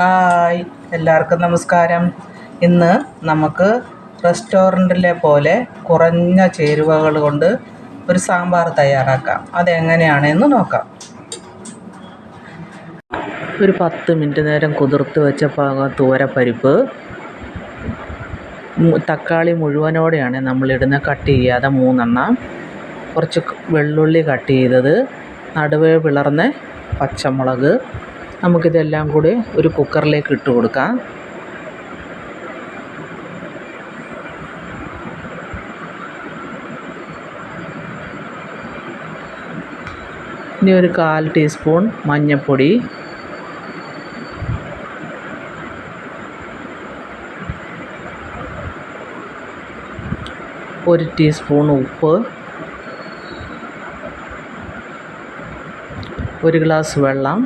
Hi എല്ലാവർക്കും നമസ്കാരം. ഇന്ന് നമുക്ക് റെസ്റ്റോറന്റിലെ പോലെ കുറഞ്ഞ ചേരുവകൾ കൊണ്ട് ഒരു സാമ്പാർ തയ്യാറാക്കാം. അതെങ്ങനെയാണെന്ന് നോക്കാം. ഒരു പത്ത് മിനിറ്റ് നേരം കുതിർത്ത് വെച്ച തോരപ്പരിപ്പ് തൂരപ്പരിപ്പ് പരിപ്പ് തക്കാളി മുഴുവനോടെയാണ് നമ്മളിടുന്ന കട്ട് ചെയ്യാതെ മൂന്നെണ്ണം. കുറച്ച് വെള്ളുള്ളി കട്ട് ചെയ്തത്. നടുവേ പിളർന്ന പച്ചമുളക്. നമുക്കിതെല്ലാം കൂടി ഒരു കുക്കറിലേക്ക് ഇട്ട് കൊടുക്കാം. ഇനി ഒരു കാൽ ടീസ്പൂൺ മഞ്ഞൾപ്പൊടി ഒരു ടീസ്പൂൺ ഉപ്പ്. ഒരു ഗ്ലാസ് വെള്ളം.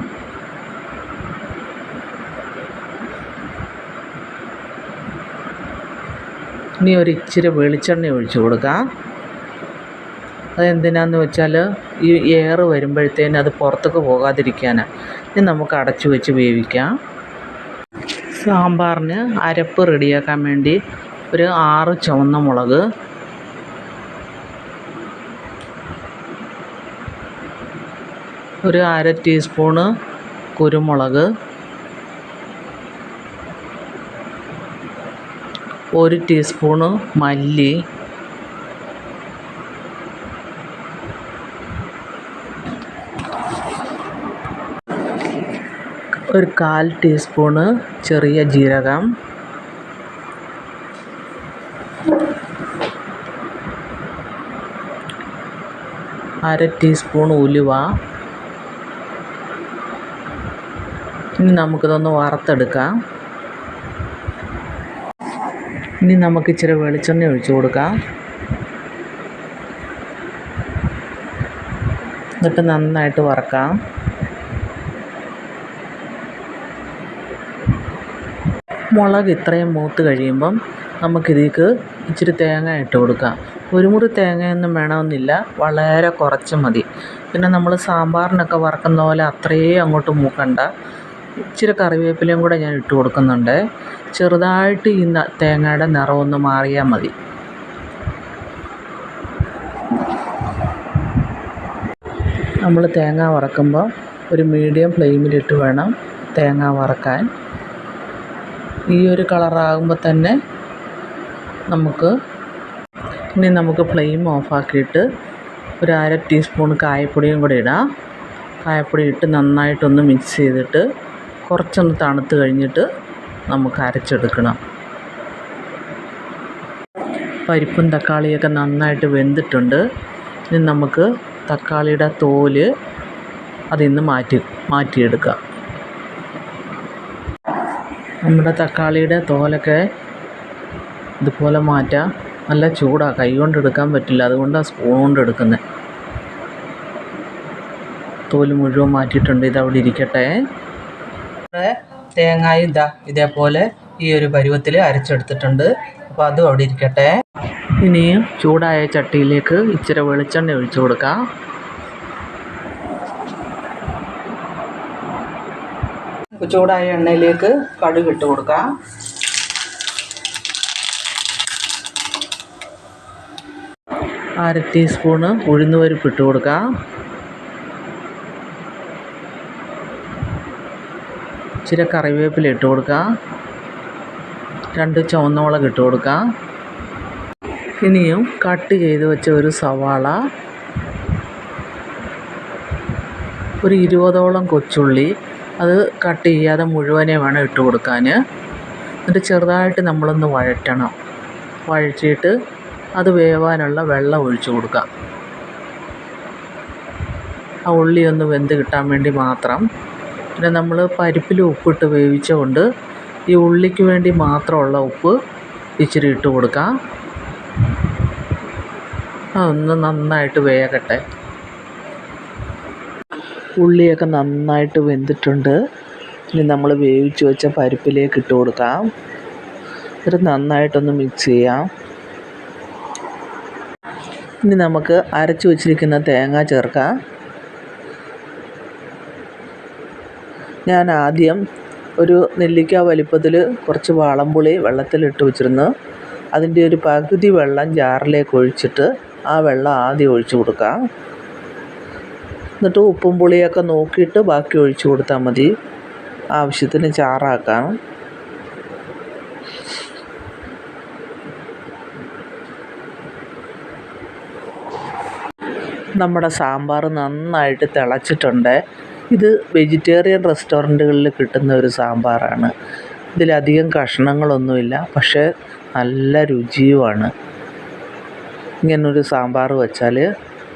ഇനി ഒരു ഇച്ചിരി വെളിച്ചെണ്ണ ഒഴിച്ചു കൊടുക്കാം അതെന്തിനാന്ന് വെച്ചാൽ ഈ എയർ വരുമ്പോഴത്തേന് അത് പുറത്തേക്ക് പോകാതിരിക്കാനാണ് ഇനി നമുക്ക് അടച്ചു വെച്ച് വേവിക്കാം. സാമ്പാറിന് അരപ്പ് റെഡിയാക്കാൻ വേണ്ടി ഒരു ആറ് ചുവന്ന മുളക്. ഒരു അര ടീസ്പൂണ് കുരുമുളക്. ഒരു ടീസ്പൂണ് മല്ലി. ഒരു കാൽ ടീസ്പൂണ് ചെറിയ ജീരകം. അര ടീസ്പൂൺ ഉലുവ. ഇനി നമുക്കിതൊന്ന് വറുത്തെടുക്കാം. ഇനി നമുക്ക് ഇച്ചിരി വെളിച്ചെണ്ണ ഒഴിച്ചു കൊടുക്കാം. എന്നിട്ട് നന്നായിട്ട് വറക്കാം. മുളക് ഇത്രയും മൂത്ത് കഴിയുമ്പം നമുക്കിതിലേക്ക് ഇച്ചിരി തേങ്ങ ഇട്ട് കൊടുക്കാം. ഒരു മുറി തേങ്ങയൊന്നും വേണമെന്നില്ല വളരെ കുറച്ച് മതി. പിന്നെ നമ്മൾ സാമ്പാറിനൊക്കെ വറക്കുന്ന പോലെ അത്രയും അങ്ങോട്ട് മൂക്കണ്ട. ഇച്ചിരി കറിവേപ്പിലയും കൂടെ ഞാൻ ഇട്ട് കൊടുക്കുന്നുണ്ട്. ചെറുതായിട്ട് ഈ തേങ്ങയുടെ നിറമൊന്ന് മാറിയാൽ മതി. നമ്മൾ തേങ്ങ വറക്കുമ്പോൾ ഒരു മീഡിയം ഫ്ലെയിമിലിട്ട് വേണം തേങ്ങ വറക്കാൻ. ഈ ഒരു കളറാകുമ്പോൾ തന്നെ നമുക്ക് ഇനി നമുക്ക് ഫ്ലെയിം ഓഫാക്കിയിട്ട് ഒരു അര ടീസ്പൂൺ കായപ്പൊടിയും കൂടി ഇടാം. കായപ്പൊടി ഇട്ട് നന്നായിട്ടൊന്ന് മിക്സ് ചെയ്തിട്ട് കുറച്ചൊന്ന് തണുത്ത് കഴിഞ്ഞിട്ട് നമുക്ക് അരച്ചെടുക്കണം. പരിപ്പും തക്കാളിയൊക്കെ നന്നായിട്ട് വെന്തിട്ടുണ്ട്. ഇനി നമുക്ക് തക്കാളിയുടെ തോൽ അതിൽ നിന്ന് മാറ്റി മാറ്റിയെടുക്കാം. നമ്മുടെ തക്കാളിയുടെ തോലൊക്കെ ഇതുപോലെ മാറ്റാം. നല്ല ചൂടാണ് കൈ കൊണ്ട് എടുക്കാൻ പറ്റില്ല. അതുകൊണ്ടാണ് സ്പൂൺ കൊണ്ട് എടുക്കുന്നത് തോൽ മുഴുവൻ മാറ്റിയിട്ടുണ്ട്. ഇത് അവിടെ ഇരിക്കട്ടെ. തേങ്ങായും ഇതാ ഇതേപോലെ ഈ ഒരു പരുവത്തിൽ അരച്ചെടുത്തിട്ടുണ്ട്. അപ്പോൾ അതും അവിടെ ഇരിക്കട്ടെ. ഇനിയും ചൂടായ ചട്ടിയിലേക്ക് ഇച്ചിരി വെളിച്ചെണ്ണ ഒഴിച്ചു കൊടുക്കാം. ചൂടായ എണ്ണയിലേക്ക് കടുക് ഇട്ട് കൊടുക്കാം. അര ടീസ്പൂണ് ഉഴുന്നുപരിപ്പ് ഇട്ട് കൊടുക്കാം. ഇച്ചിരി കറിവേപ്പില ഇട്ട് കൊടുക്കുക. രണ്ട് ചുവന്ന മുളക് ഇട്ട് കൊടുക്കുക. ഇനിയും കട്ട് ചെയ്ത് വെച്ച ഒരു സവാള ഒരു ഇരുപതോളം കൊച്ചുള്ളി അത് കട്ട് ചെയ്യാതെ മുഴുവനെ വേണം ഇട്ട് കൊടുക്കാൻ. എന്നിട്ട് ചെറുതായിട്ട് നമ്മളൊന്ന് വഴറ്റണം. വഴറ്റിയിട്ട് അത് വേവാനുള്ള വെള്ളം ഒഴിച്ചു കൊടുക്കുക. ആ ഉള്ളി ഒന്ന് വെന്ത് കിട്ടാൻ വേണ്ടി മാത്രം പിന്നെ നമ്മൾ പരിപ്പിൽ ഉപ്പിട്ട് വേവിച്ചുകൊണ്ട് ഈ ഉള്ളിക്ക് വേണ്ടി മാത്രമുള്ള ഉപ്പ് ഇച്ചിരി ഇട്ട് കൊടുക്കാം. അതൊന്ന് നന്നായിട്ട് വേകട്ടെ. ഉള്ളിയൊക്കെ നന്നായിട്ട് വെന്തിട്ടുണ്ട്. ഇനി നമ്മൾ വേവിച്ച് വെച്ച പരിപ്പിലേക്ക് ഇട്ട് കൊടുക്കാം. എന്നിട്ട് നന്നായിട്ടൊന്ന് മിക്സ് ചെയ്യാം. ഇനി നമുക്ക് അരച്ച് വച്ചിരിക്കുന്ന തേങ്ങ ചേർക്കാം. ഞാൻ ആദ്യം ഒരു നെല്ലിക്ക വലിപ്പത്തിൽ കുറച്ച് വാളംപുളി വെള്ളത്തിലിട്ട് വെച്ചിരുന്നു. അതിന്റെ ഒരു പകുതി വെള്ളം ജാറിലേക്ക് ഒഴിച്ചിട്ട് ആ വെള്ളം ആദ്യം ഒഴിച്ച് കൊടുക്കാം. എന്നിട്ട് ഉപ്പും പുളിയൊക്കെ നോക്കിയിട്ട് ബാക്കി ഒഴിച്ച് കൊടുത്താൽ മതി. ആവശ്യത്തിന് ചാറാക്കാം. നമ്മുടെ സാമ്പാർ നന്നായിട്ട് തിളച്ചിട്ടുണ്ട്. ഇത് വെജിറ്റേറിയൻ റെസ്റ്റോറന്റുകളിൽ കിട്ടുന്ന ഒരു സാമ്പാറാണ്. ഇതിലധികം കഷ്ണങ്ങളൊന്നുമില്ല പക്ഷേ നല്ല രുചിയുമാണ്. ഇങ്ങനൊരു സാമ്പാർ വെച്ചാൽ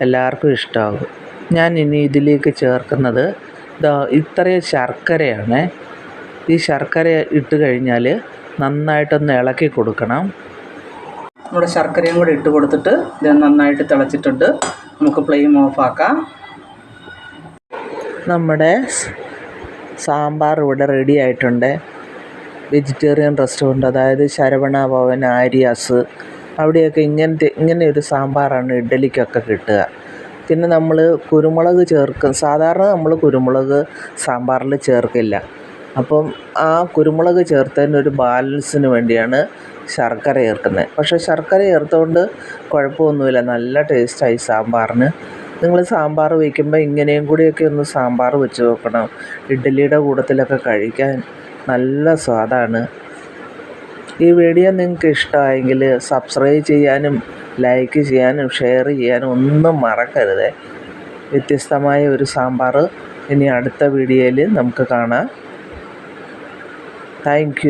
എല്ലാവർക്കും ഇഷ്ടമാകും ഞാൻ ഇനി ഇതിലേക്ക് ചേർക്കുന്നത് ഇത്രയും ശർക്കരയാണ്. ഈ ശർക്കര ഇട്ട് കഴിഞ്ഞാൽ നന്നായിട്ടൊന്ന് ഇളക്കി കൊടുക്കണം. നമ്മുടെ ശർക്കരയും കൂടി ഇട്ട് കൊടുത്തിട്ട് ഇത് നന്നായിട്ട് തിളച്ചിട്ടുണ്ട്. നമുക്ക് ഫ്ലെയിം ഓഫാക്കാം. നമ്മുടെ സാമ്പാർ ഇവിടെ റെഡി ആയിട്ടുണ്ട്. വെജിറ്റേറിയൻ റെസ്റ്റോറന്റ് അതായത് ശരവണ ഭവൻ ആര്യാസ്. അവിടെയൊക്കെ ഇങ്ങനത്തെ ഇങ്ങനെ ഒരു സാമ്പാറാണ് ഇഡ്ഡലിക്കൊക്കെ കിട്ടുക. പിന്നെ നമ്മൾ കുരുമുളക് ചേർക്കും. സാധാരണ നമ്മൾ കുരുമുളക് സാമ്പാറിൽ ചേർക്കില്ല. അപ്പം ആ കുരുമുളക് ചേർത്തതിന് ഒരു ബാലൻസിന് വേണ്ടിയാണ് ശർക്കര ചേർക്കുന്നത്. പക്ഷേ ശർക്കര ചേർത്തുകൊണ്ട് കുഴപ്പമൊന്നുമില്ല. നല്ല ടേസ്റ്റായി സാമ്പാറിന്. നിങ്ങൾ സാമ്പാർ വയ്ക്കുമ്പോൾ ഇങ്ങനെയും കൂടിയൊക്കെ ഒന്ന് സാമ്പാർ വെച്ച് നോക്കണം. ഇഡ്ഡലിയുടെ കൂട്ടത്തിലൊക്കെ കഴിക്കാൻ നല്ല സ്വാദാണ്. ഈ വീഡിയോ നിങ്ങൾക്ക് ഇഷ്ടമായെങ്കിൽ സബ്സ്ക്രൈബ് ചെയ്യാനും ലൈക്ക് ചെയ്യാനും ഷെയർ ചെയ്യാനും ഒന്നും മറക്കരുത്. വ്യത്യസ്തമായ ഒരു സാമ്പാർ ഇനി അടുത്ത വീഡിയോയിൽ നമുക്ക് കാണാം. താങ്ക്